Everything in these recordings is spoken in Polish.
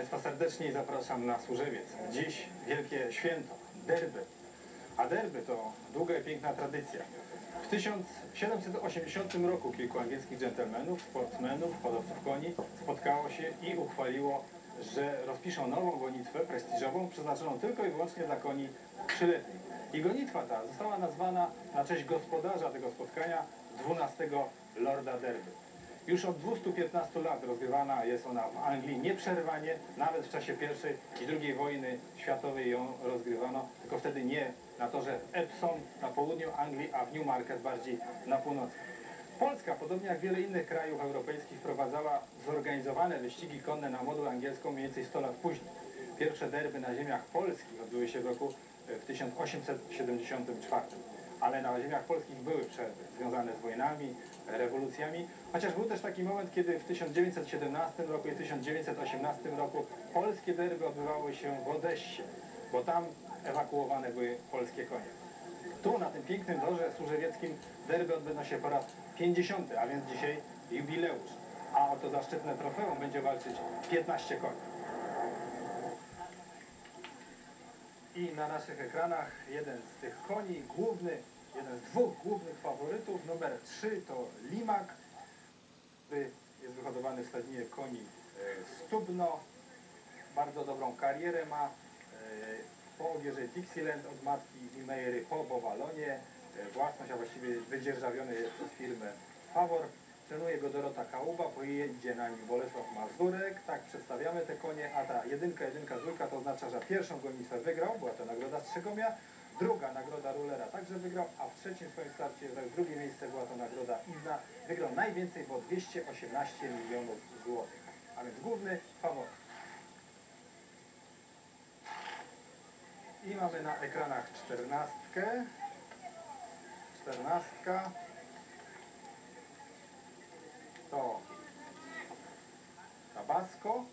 Państwa serdecznie zapraszam na Służewiec. Dziś wielkie święto, derby. A derby to długa i piękna tradycja. W 1780 roku kilku angielskich dżentelmenów, sportsmenów, hodowców koni spotkało się i uchwaliło, że rozpiszą nową gonitwę prestiżową przeznaczoną tylko i wyłącznie dla koni trzyletnich. I gonitwa ta została nazwana na cześć gospodarza tego spotkania 12 Lorda Derby. Już od 215 lat rozgrywana jest ona w Anglii nieprzerwanie, nawet w czasie I i II wojny światowej ją rozgrywano, tylko wtedy nie na torze Epsom na południu Anglii, a w Newmarket bardziej na północy. Polska, podobnie jak wiele innych krajów europejskich, wprowadzała zorganizowane wyścigi konne na moduł angielską mniej więcej 100 lat później. Pierwsze derby na ziemiach polskich odbyły się w roku e, w 1874 ale na ziemiach polskich były przerwy związane z wojnami, rewolucjami, chociaż był też taki moment, kiedy w 1917 roku i 1918 roku polskie derby odbywały się w Odessie, bo tam ewakuowane były polskie konie. Tu, na tym pięknym dorze służewieckim, derby odbędą się po raz 50, a więc dzisiaj jubileusz. A o to zaszczytne trofeum będzie walczyć 15 koni. I na naszych ekranach jeden z tych koni, główny, jeden z dwóch głównych faworytów, numer 3 to Limak, który jest wyhodowany w stadninie koni e, Stubno, bardzo dobrą karierę ma, e, po ogierze Dixieland od matki Wimejery po Bowalonie, e, własność, a właściwie wydzierżawiony jest przez firmę Favor. Trenuje go Dorota Kałuba, pojedzie na nim Bolesław Mazurek. Tak przedstawiamy te konie, a ta jedynka, jedynka, dwójka to oznacza, że pierwszą gonitwę wygrał, była to nagroda Strzegomia, druga nagroda Rulera także wygrał, a w trzecim swoim starcie, drugie miejsce była to nagroda Inna, wygrał najwięcej, bo 218 milionów złotych. A więc główny faworyt. I mamy na ekranach czternastkę. Czternastka. To Tabasco.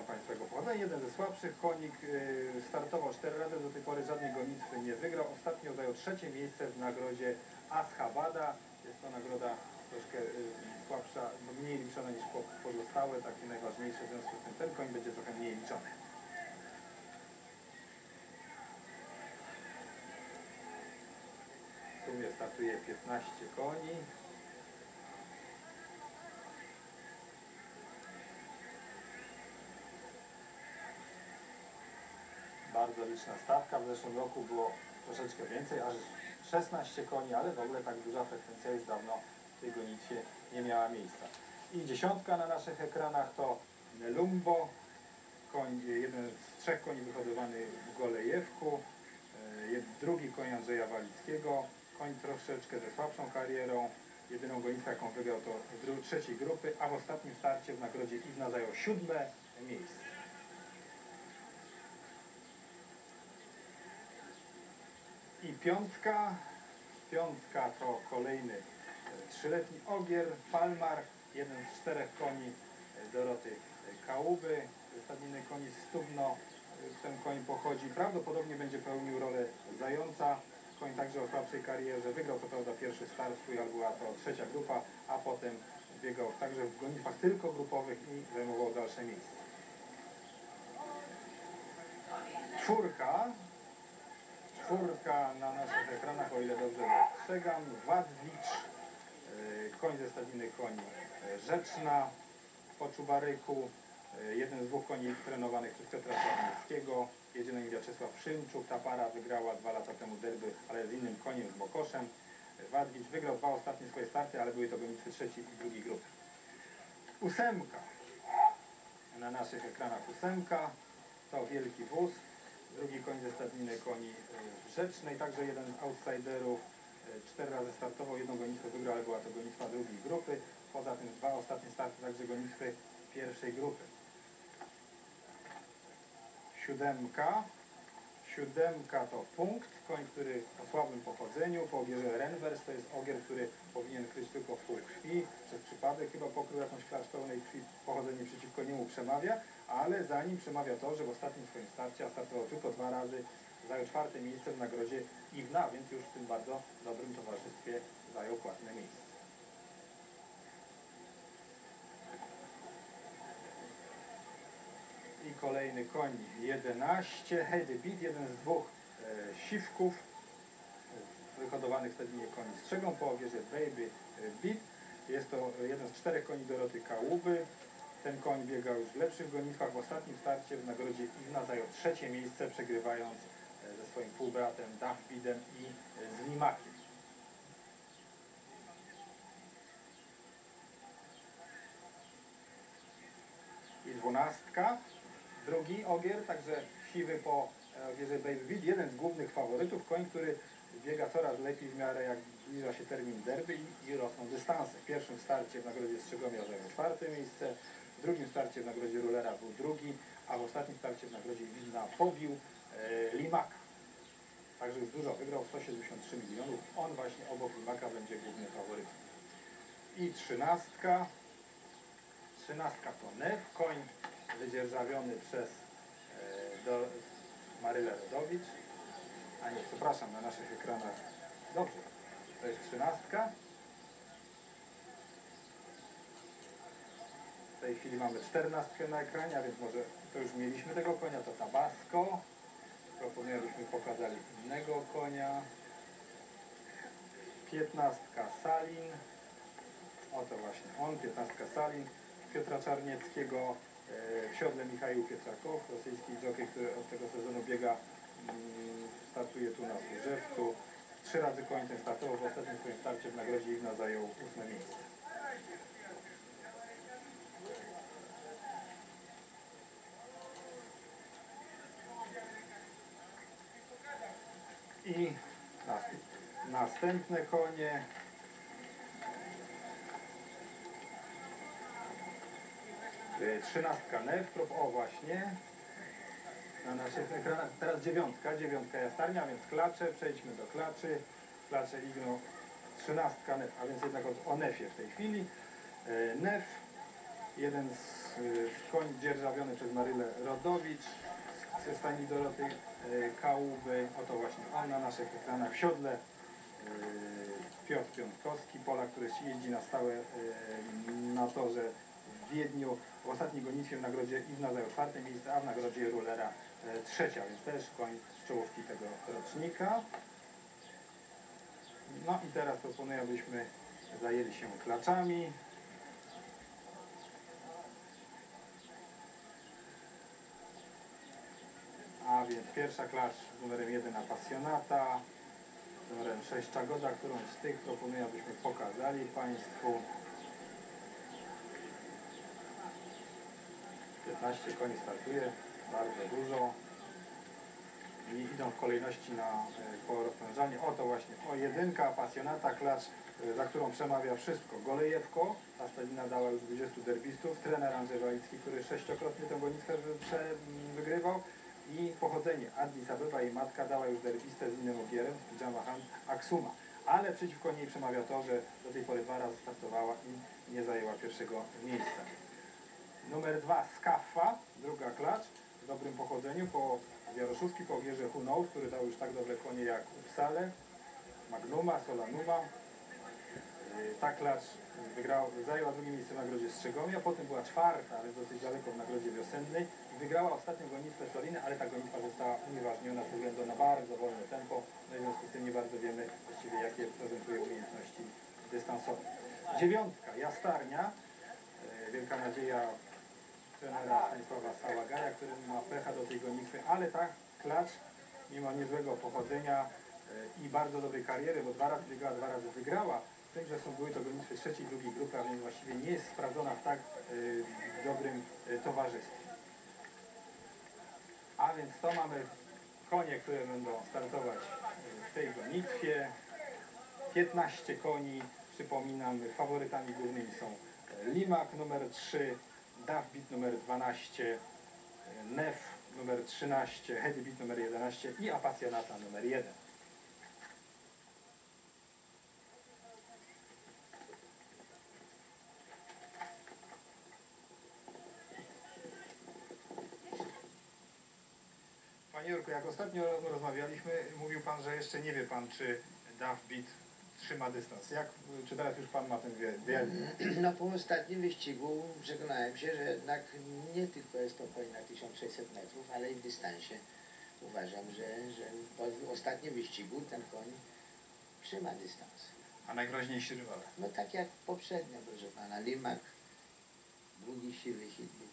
Widzą Państwo jego pochodzenie. Jeden ze słabszych konik y, startował cztery razy, do tej pory żadnej gonitwy nie wygrał. Ostatnio zajął trzecie miejsce w nagrodzie Ashabada. Jest to nagroda troszkę y, słabsza, no mniej liczona niż pozostałe, takie najważniejsze, w związku z tym ten koń będzie trochę mniej liczony. W sumie startuje 15 koni. Bardzo liczna stawka. W zeszłym roku było troszeczkę więcej, aż 16 koni, ale w ogóle tak duża frekwencja już dawno w tej gonitwie nie miała miejsca. I dziesiątka na naszych ekranach to Nelumbo, koń, jeden z trzech koni wyhodowany w Golejewku, e, drugi koń Andrzeja Walickiego, koń troszeczkę ze słabszą karierą. Jedyną gonitwę, jaką wygrał to z trzeciej grupy, a w ostatnim starcie w nagrodzie Iwna zajął siódme miejsce. I piątka, piątka to kolejny e, trzyletni ogier, palmar, jeden z czterech koni e, Doroty Kałuby, stadniny koni Stubno, e, ten koń pochodzi, prawdopodobnie będzie pełnił rolę zająca, koń także o słabszej karierze. Wygrał co prawda pierwszy start swój, ale była to trzecia grupa, a potem biegał także w gonitwach tylko grupowych i zajmował dalsze miejsce. Czwórka. Czwórka na naszych ekranach, o ile dobrze dostrzegam. Wadwicz, y, koń ze stadniny koni y, Rzeczna, po Czubaryku, y, jeden z dwóch koni trenowanych przez Piotra Sławnickiego. Jedzie na Wiaczesław Szymczuk. Ta para wygrała dwa lata temu derby, ale z innym koniem, z Bokoszem. Wadwicz wygrał dwa ostatnie swoje starty, ale były to gonitwy trzeciej i drugiej grupy. Ósemka. Na naszych ekranach ósemka. To wielki wóz. Drugi koń ze stadniny koni e, Rzecznej. Także jeden z outsiderów. E, cztery razy startował, jedną gonitwę wygrał, ale była to gonitwa drugiej grupy. Poza tym dwa ostatnie starty, także gonitwy pierwszej grupy siódemka. Siódemka to punkt, koń, który o słabym pochodzeniu, po ogierze Renvers, to jest ogier, który powinien kryć tylko w pół krwi, przez przypadek chyba pokrył jakąś klacz pełnej krwi, pochodzenie przeciwko niemu przemawia, ale za nim przemawia to, że w ostatnim swoim starcie, a startował tylko dwa razy, zajął czwarte miejsce w nagrodzie Iwna, więc już w tym bardzo dobrym towarzystwie zajął płatne miejsce. kolejny koń 11, Heady Beat, jeden z dwóch e, siwków wyhodowanych w Stadninie koni strzegą po ogierze Baby Beat. Jest to jeden z czterech koni Doroty Kałuby. Ten koń biegał już w lepszych gonitwach. W ostatnim starcie w nagrodzie Igna zajął trzecie miejsce, przegrywając e, ze swoim półbratem Dachbidem i e, z Limakiem. I dwunastka, drugi ogier, także siwy po e, ogierze Baby Beat, jeden z głównych faworytów, koń, który biega coraz lepiej w miarę jak zbliża się termin derby i, i rosną dystanse. W pierwszym starcie w nagrodzie Strzegomia zajął czwarte miejsce, w drugim starcie w nagrodzie Rulera był drugi, a w ostatnim starcie w nagrodzie Widna pobił e, Limaka. Także już dużo wygrał, 173 milionów. On właśnie obok Limaka będzie głównym faworytem. I trzynastka. Trzynastka to Nev, koń wydzierżawiony przez e, do, Marylę Rodowicz. A nie, przepraszam, na naszych ekranach. Dobrze, to jest trzynastka. W tej chwili mamy czternastkę na ekranie, a więc może to już mieliśmy tego konia, to Tabasco. Proponuję, abyśmy pokazali innego konia. Piętnastka Salin. Oto właśnie on, piętnastka Salin. Piotra Czarnieckiego e, w siodle Michał Pietrzakow, rosyjski jockey, który od tego sezonu biega, mm, startuje tu na Służewcu. Trzy razy koń ten startował, w ostatnim swoim starcie w nagrodzie Igna zajął ósme miejsce. I następ- następne konie. Y, Trzynastka Neftrop, o właśnie. Na naszych ekranach teraz dziewiątka, dziewiątka jastarnia, więc klacze, przejdźmy do klaczy. Klacze Igno, trzynastka Nef, a więc jednak o, Nefie w tej chwili. Y, Nef, jeden z y, koń dzierżawiony przez Marylę Rodowicz ze stani Doroty y, Kałuby. Oto właśnie on na naszych ekranach w siodle. Piotr Piątkowski, Polak, który jeździ na stałe na torze w Wiedniu. W ostatniej gonitwie w nagrodzie Igna zajął czwarte miejsce, a w nagrodzie Rulera e, trzecia, więc też z czołówki tego rocznika. No i teraz proponuję, abyśmy zajęli się klaczami. A więc pierwsza klacz z numerem 1 Appassionata, z numerem 6 Czagoda, którą z tych proponuję, abyśmy pokazali Państwu. 15 koni startuje, bardzo dużo. I idą w kolejności na e, po rozprężanie. Oto właśnie o jedynka, pasjonata, klacz, e, za którą przemawia wszystko. Golejewko, ta stadina dała już 20 derbistów, trener Andrzej Walicki, który sześciokrotnie tę gonitwę wygrywał i pochodzenie Addis Abeba i matka dała już derbistę z innym ogierem, Jamahan Aksuma. Ale przeciwko niej przemawia to, że do tej pory dwa startowała i nie zajęła pierwszego miejsca. Numer dwa Skaffa, druga klacz dobrym pochodzeniu po Jaroszówki, po ogierze Hunoł, który dał już tak dobre konie jak Upsale, Magnuma, Solanuma. Yy, Ta klacz wygrał, zajęła drugie miejsce w nagrodzie Strzegomia, potem była czwarta, ale dosyć daleko w nagrodzie wiosennej wygrała ostatnią gonitwę Soliny, ale ta gonitwa została unieważniona ze względu na bardzo wolne tempo, no i w związku z tym nie bardzo wiemy właściwie jakie prezentuje umiejętności dystansowe. Dziewiątka, Jastarnia, Yy, wielka nadzieja trenera Stanisława Sałagaja, który ma pecha do tej gonitwy, ale ta klacz, mimo niezłego pochodzenia e, i bardzo dobrej kariery, bo dwa razy biegała, dwa razy wygrała, z tym, że są były to gonitwy trzeciej, drugiej grupy, a więc właściwie nie jest sprawdzona w tak e, dobrym e, towarzystwie. A więc to mamy konie, które będą startować w tej gonitwie. 15 koni, przypominam, faworytami głównymi są Limak numer 3, Dachbit numer 12, e, Nef numer 13, Headbit numer 11 i Appassionata numer 1. Panie Jurku, jak ostatnio rozmawialiśmy, mówił Pan, że jeszcze nie wie Pan, czy Dachbit trzyma dystans. Jak, czy teraz już pan ma ten wie- wielki? No po ostatnim wyścigu przekonałem się, że jednak nie tylko jest to koń na 1600 metrów, ale i w dystansie. Uważam, że, że po ostatnim wyścigu ten koń trzyma dystans. A najgroźniejsi rywale? No tak jak poprzednio, proszę pana, Limak, drugi siwy Hitbit.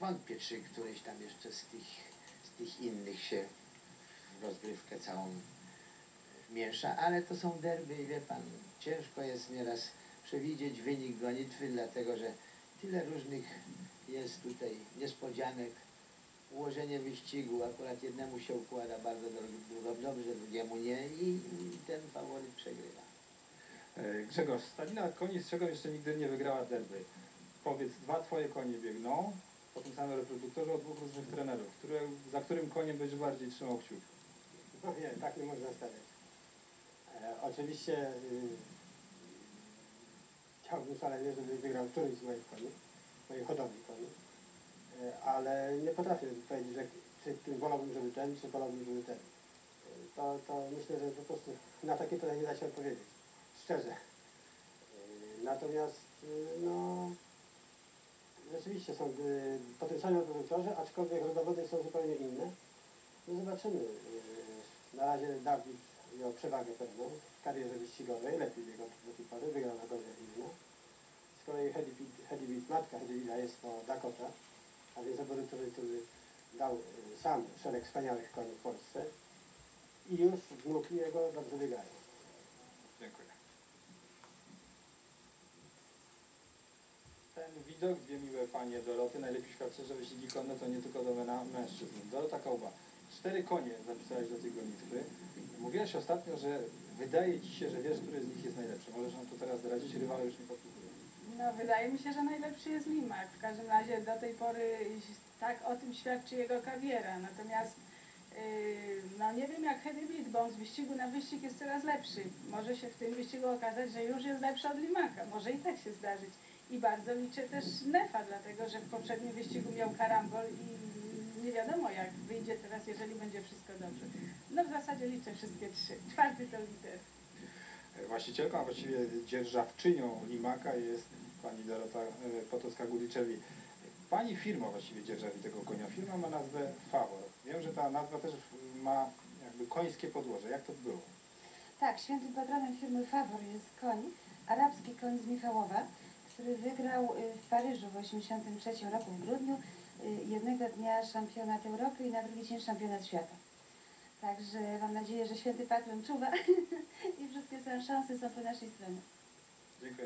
Wątpię, czy któryś tam jeszcze z tych, z tych innych się w rozgrywkę całą wmiesza, ale to są derby i wie pan, ciężko jest nieraz przewidzieć wynik gonitwy, dlatego że tyle różnych jest tutaj niespodzianek. Ułożenie wyścigu, akurat jednemu się układa bardzo dobrze, drugiemu nie i, i ten faworyt przegrywa. E, Grzegorz, Stalina koni z czego jeszcze nigdy nie wygrała derby. Powiedz, dwa twoje konie biegną po tym samym reproduktorze od dwóch różnych trenerów. Które, za którym koniem będziesz bardziej trzymał kciuki? No nie, tak nie można stawiać. Oczywiście y, chciałbym szalenie, żeby wygrał któryś z moich koni, moich hodowli koni, e, ale nie potrafię powiedzieć, że, czy wolałbym, żeby ten, czy wolałbym, żeby ten. E, To, to myślę, że po prostu na takie pytanie nie da się odpowiedzieć, szczerze. Natomiast y, no, rzeczywiście są y, po tym samym produktorze, aczkolwiek rodowody są zupełnie inne. No zobaczymy. Na razie Dawid miał przewagę pewną karierze wyścigowej, lepiej biegał do tej pory, wygrał na Gorze Wilno. Z kolei Hedibit, matka Hedibita jest to Dakota, a więc zawodniczy, który dał yy, sam szereg wspaniałych koni w Polsce i już wnuki jego dobrze biegają. Dziękuję. Ten widok, dwie miłe panie Doroty, najlepiej świadczy, że wyścigi konne to nie tylko domena mężczyzn. Dorota Kałba, cztery konie zapisałeś do tej gonitwy. Mówiłeś ostatnio, że wydaje ci się, że wiesz, który z nich jest najlepszy. Możesz nam to teraz zdradzić, rywale już nie podsłuchują. No, wydaje mi się, że najlepszy jest Limak. W każdym razie do tej pory tak o tym świadczy jego kariera. Natomiast yy, no nie wiem jak Hedybit, bo on z wyścigu na wyścig jest coraz lepszy. Może się w tym wyścigu okazać, że już jest lepszy od Limaka. Może i tak się zdarzyć. I bardzo liczę też Nefa, dlatego że w poprzednim wyścigu miał karambol i nie wiadomo jak wyjdzie teraz, jeżeli będzie wszystko dobrze. No w zasadzie liczę wszystkie trzy. Czwarty to lider. Właścicielką, a właściwie dzierżawczynią Limaka jest pani Dorota e, Potocka-Guliczewicz. Pani firma właściwie dzierżawi tego konia. Firma ma nazwę Favor. Wiem, że ta nazwa też ma jakby końskie podłoże. Jak to było? Tak, świętym patronem firmy Favor jest koń, arabski koń z Michałowa, który wygrał y, w Paryżu w 1983 roku w grudniu jednego dnia szampionat Europy i na drugi dzień szampionat świata. Także mam nadzieję, że święty patron czuwa i wszystkie są szanse są po naszej stronie. Dziękuję.